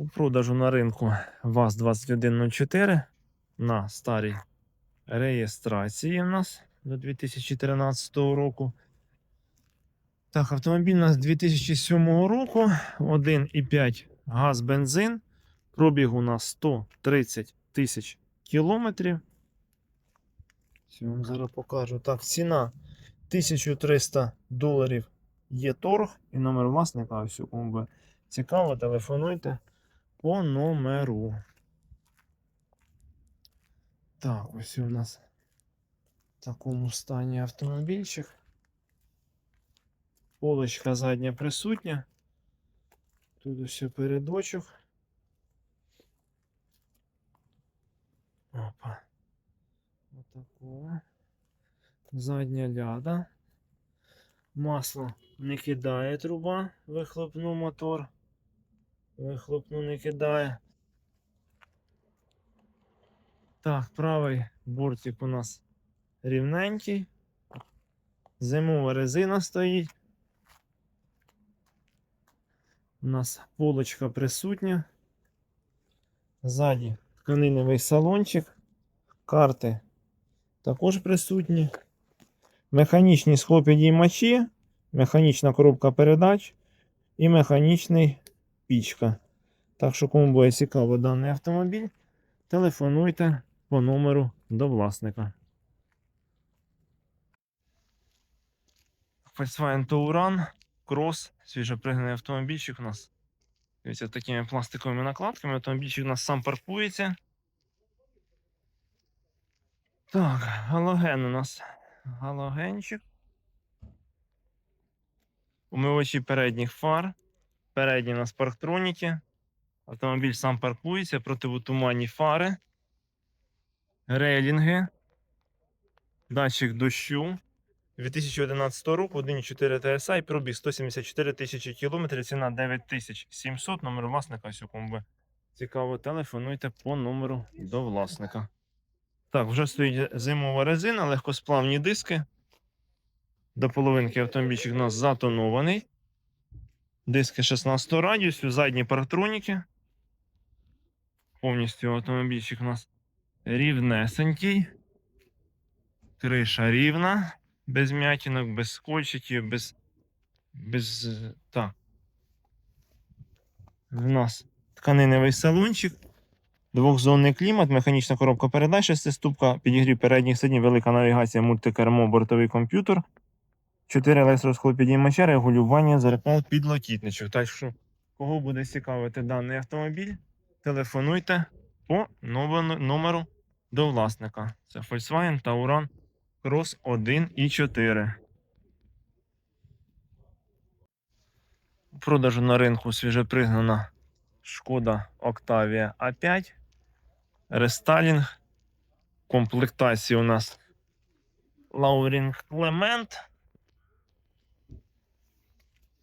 У продажу на ринку ВАЗ-2104 на старій реєстрації у нас до 2013 року. Так, автомобіль у нас 2007 року, 1,5 газ бензин. Пробіг у нас 130 тисяч кілометрів. Це вам зараз покажу. Так, ціна 1300 доларів є торг і номер власника. Ось кому би цікаво, телефонуйте по номеру. Так, ось у нас в такому стані автомобільчик. Полочка задня присутня. Тут ось передочок. Опа. Отакого. Задня ляда. Масло не кидає труба, вихлопну мотор. Вихлопну не кидає. Так, правий бортик у нас рівненький. Зимова резина стоїть. У нас полочка присутня. Ззаді тканиневий салончик. Карти також присутні. Механічні схлопідіймачі, механічна коробка передач і механічний пічка. Так що, кому буде цікаво даний автомобіль, телефонуйте по номеру до власника. Volkswagen Touran Cross, свіжопригнаний автомобільчик у нас. Дивіться, такими пластиковими накладками. Автомобільчик у нас сам паркується. Так, галоген у нас. Галогенчик. Умивачі передніх фар. Передні у нас парктроніки. Автомобіль сам паркується, противотуманні фари. Рейлінги. Датчик дощу. 2011 року 1.4 TSI, пробіг 174 тисячі кілометрів, ціна 9700, номер власника сюкумби. Цікаво, телефонуйте по номеру до власника. Так, вже стоїть зимова резина, легкосплавні диски. До половинки автомобільчик у нас затонований. Диски 16 радіусу, задні парктроніки. Повністю автомобільчик у нас рівнесенький. Криша рівна, без м'ятінок, без скольчиків, без. без. Так. У нас тканиневий салончик. Двохзонний клімат, механічна коробка передач, шестиступка, підігрів передніх сидінь, велика навігація, мультикермо, бортовий комп'ютер, 4 електросхлопідіймача, регулювання зеркал підлокітничок. Так що, кого буде цікавити даний автомобіль, телефонуйте по номеру, номеру до власника. Це Volkswagen Tauran Cross 1 і 4. У продажу на ринку свіжепригнана Шкода Octavia A5. Рестайлінг. Комплектації у нас Лаурінг Clement.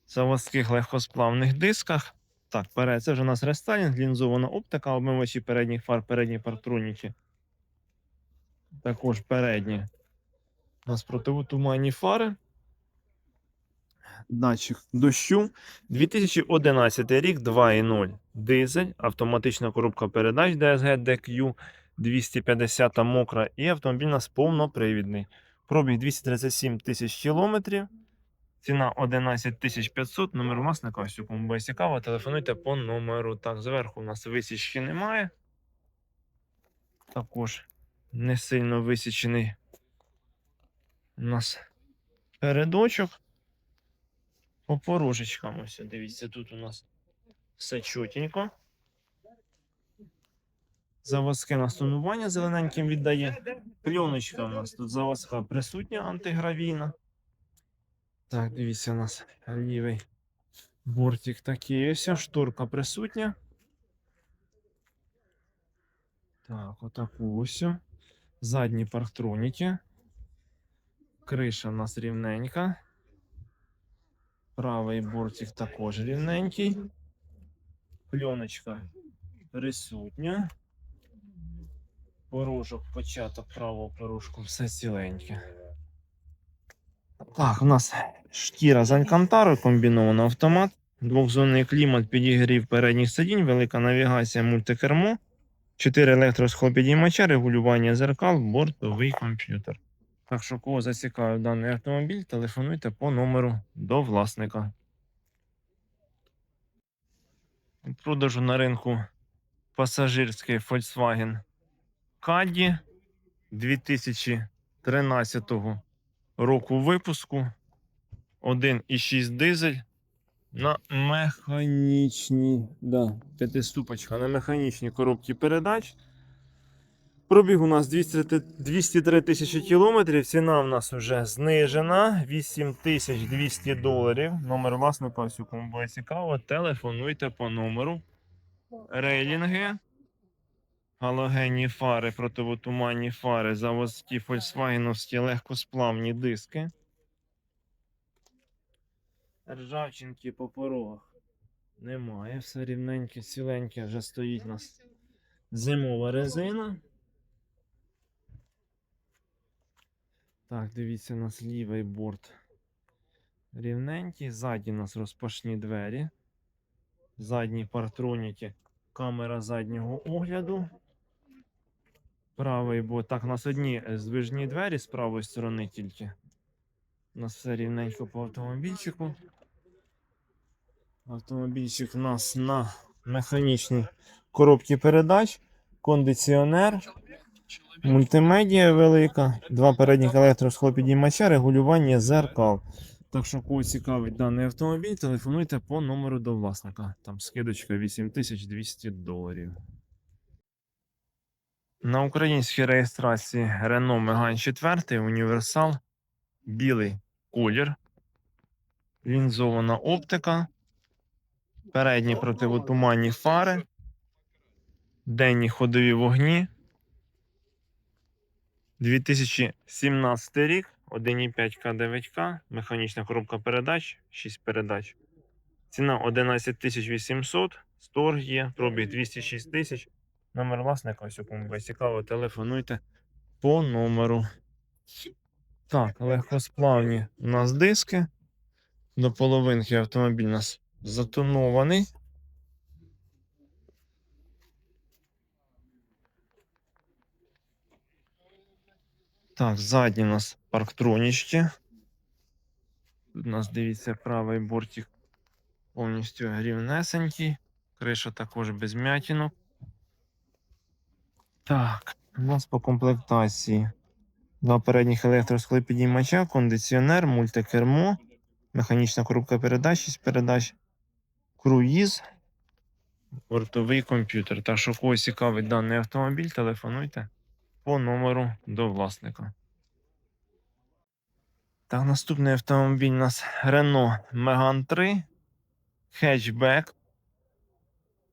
Заводських легкосплавних дисках. Так, перед, це вже у нас рестайлінг, лінзована оптика, обмивачі передніх фар, передні партроніки. Також передні. У нас противотуманні фари. Датчик дощу. 2011 рік 2.0 дизель, автоматична коробка передач DSG DQ 250 мокра і автомобіль у нас повнопривідний. Пробіг 237 тисяч кілометрів. Ціна 11 500, номер власника, ось кому буде цікаво, телефонуйте по номеру. Так, зверху у нас висічки немає. Також не сильно висічений у нас передочок. По порожечкам ось, дивіться, тут у нас все чотенько. Заводське настонування зелененьким віддає. Пленочка у нас тут заводська присутня антигравійна. Так, дивіться, у нас лівий бортик такий ось, шторка присутня. Так, отаку ось. Задні парктроніки. Криша у нас рівненька. Правий бортик також рівненький. Пленочка присутня. Порожок, початок правого порожку, все ціленьке. Так, у нас шкіра з алькантари, комбінована автомат. двохзонний клімат, підігрів передніх сидінь, велика навігація, мультикермо, 4 електросхлопідіймача, регулювання зеркал, бортовий комп'ютер. Так що, кого зацікавив даний автомобіль, телефонуйте по номеру до власника. У продажу на ринку пасажирський Volkswagen Caddy 2013 року випуску. 1,6 дизель на механічній, да, п'ятиступочка на механічній коробці передач. Пробіг у нас 203 тисячі кілометрів. Ціна в нас вже знижена. 8200 доларів. Номер власника, у кому буде цікаво. Телефонуйте по номеру. Рейлінги. Галогенні фари, противотуманні фари, заводські фольксвагеновські легкосплавні диски. Ржавчинки по порогах немає. Все рівненьке, ціленьке вже стоїть у нас зимова резина. Так, дивіться, у нас лівий борт рівненький. Ззаді у нас розпашні двері. Задні партроніки, камера заднього огляду. Правий борт. Так, у нас одні е, здвижні двері з правої сторони тільки. У нас все рівненько по автомобільчику. Автомобільчик у нас на механічній коробці передач, кондиціонер, мультимедія велика, два передніх електросхлопідіймача, регулювання зеркал. Так що, кого цікавить даний автомобіль, телефонуйте по номеру до власника. Там скидочка 8200 доларів. На українській реєстрації Renault Megane 4 універсал, білий колір, лінзована оптика, передні противотуманні фари, денні ходові вогні. 2017 рік, 1,5К 9К, механічна коробка передач, 6 передач. Ціна 11 800, сторг є, пробіг 206 тисяч. Номер власника, ось кому цікаво, телефонуйте по номеру. Так, легкосплавні у нас диски. До половинки автомобіль у нас затонований. Так, ззаді у нас парктронічки. Тут у нас дивіться правий бортик повністю рівнесенький. Криша також без м'ятінок. Так, у нас по комплектації. Два передніх електросклепідіймача, кондиціонер, мультикермо, механічна коробка передач, 6 передач, круїз, бортовий комп'ютер. Так що когось цікавить даний автомобіль, телефонуйте по номеру до власника. Так, наступний автомобіль у нас Renault Megane 3, хетчбек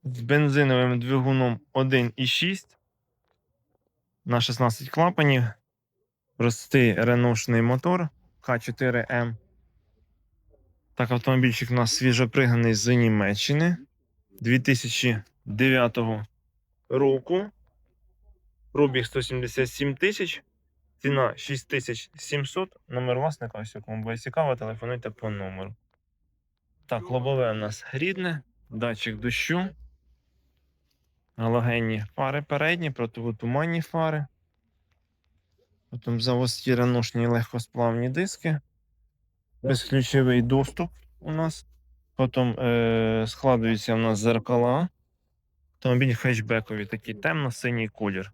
з бензиновим двигуном 1,6 на 16 клапанів. Простий реношний мотор К4М. Так, автомобільчик у нас свіжопригнаний з Німеччини 2009 року. Пробіг 177 тисяч. Ціна 6700. Номер власника, ось кому буде цікаво, телефонуйте по номеру. Так, лобове у нас рідне, датчик дощу. Галогенні фари передні, противотуманні фари. Потім заводські раношні легкосплавні диски. Безключовий доступ у нас. Потім е- складуються у нас зеркала. Автомобіль хетчбекові, такий темно-синій колір.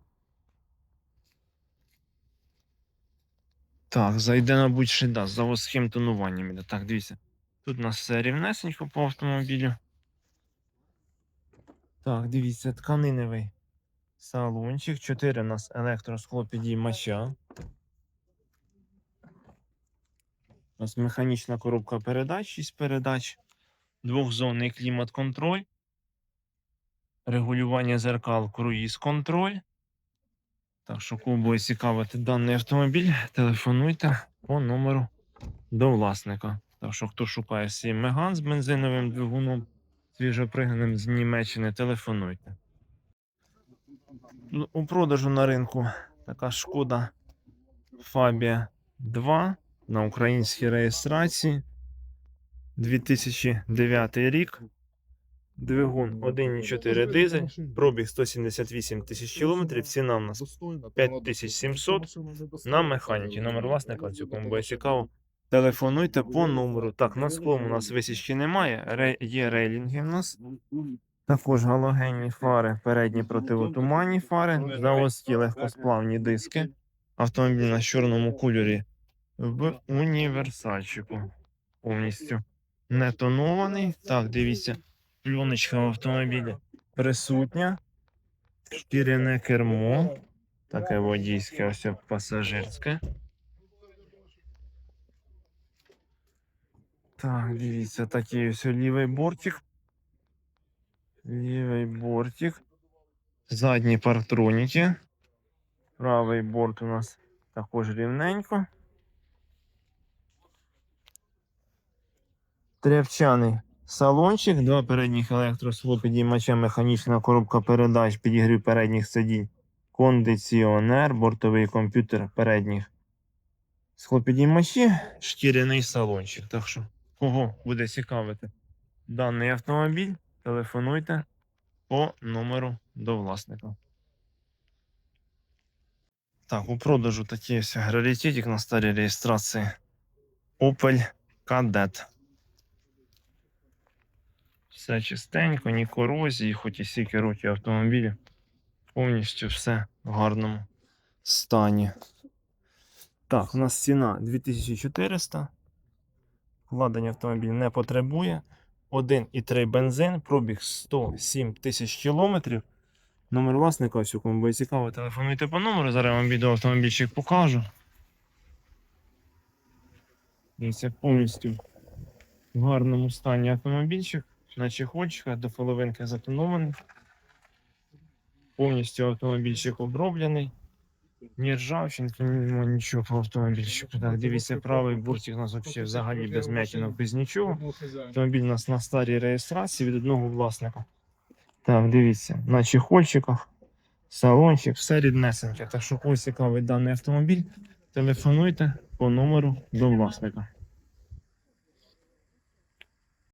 Так, зайде, мабуть, ще да, з заводським тонуванням іде. Так, дивіться. Тут у нас все рівнесенько по автомобілю. Так, дивіться, тканиневий салончик. 4 у нас електросклопідіймача. У нас механічна коробка передач, 6 передач, двохзонний клімат-контроль, регулювання зеркал, круїз-контроль. Так що, кого буде цікавити даний автомобіль, телефонуйте по номеру до власника. Так що, хто шукає свій меган з бензиновим двигуном, свіжопригнаним з Німеччини, телефонуйте. Ну, У продажу на ринку така шкода Фабія 2 на українській реєстрації 2009 рік. Двигун 1,4 дизель, пробіг 178 тисяч кілометрів, ціна в нас 5700 на механіки. Номер власника цю кому буде цікаво. Телефонуйте по номеру. Так, на склом у нас висічки немає. Ре... Є рейлінги в нас. Також галогенні фари, передні противотуманні фари, заводські легкосплавні диски. Автомобіль на чорному кольорі в універсальчику. Повністю не тонований. Так, дивіться, пленочка в автомобілі присутня. Шкіряне кермо. Таке водійське, ось пасажирське. Так, дивіться, такий ось лівий бортик. Лівий бортик. Задні партроніки. Правий борт у нас також рівненько. Трявчаний салончик, два передніх електросвопідіймача, механічна коробка передач, підігрів передніх сидінь, кондиціонер, бортовий комп'ютер передніх схлопідіймачі, шкіряний салончик. Так що, кого буде цікавити даний автомобіль, телефонуйте по номеру до власника. Так, у продажу такий ось раритетик на старій реєстрації. Opel Kadett. Все чистенько, ні корозії, хоч і стільки років автомобілі. Повністю все в гарному стані. Так, у нас ціна 2400. Вкладення автомобіль не потребує. 1,3 бензин, пробіг 107 тисяч кілометрів. Номер власника, ось у кому буде цікаво, телефонуйте по номеру. Зараз вам відео автомобільчик покажу. Дивіться, повністю в гарному стані автомобільчик. На чехольчиках до половинки затонований. Повністю автомобільчик оброблений. Ні ржавчинки, ні нічого по автомобільчику. Так, дивіться, правий бортик у нас взагалі, взагалі без м'ятінок, без нічого. Автомобіль у нас на старій реєстрації від одного власника. Так, дивіться, на чехольчиках, салончик, все ріднесеньке. Так що ось цікавий даний автомобіль. Телефонуйте по номеру до власника.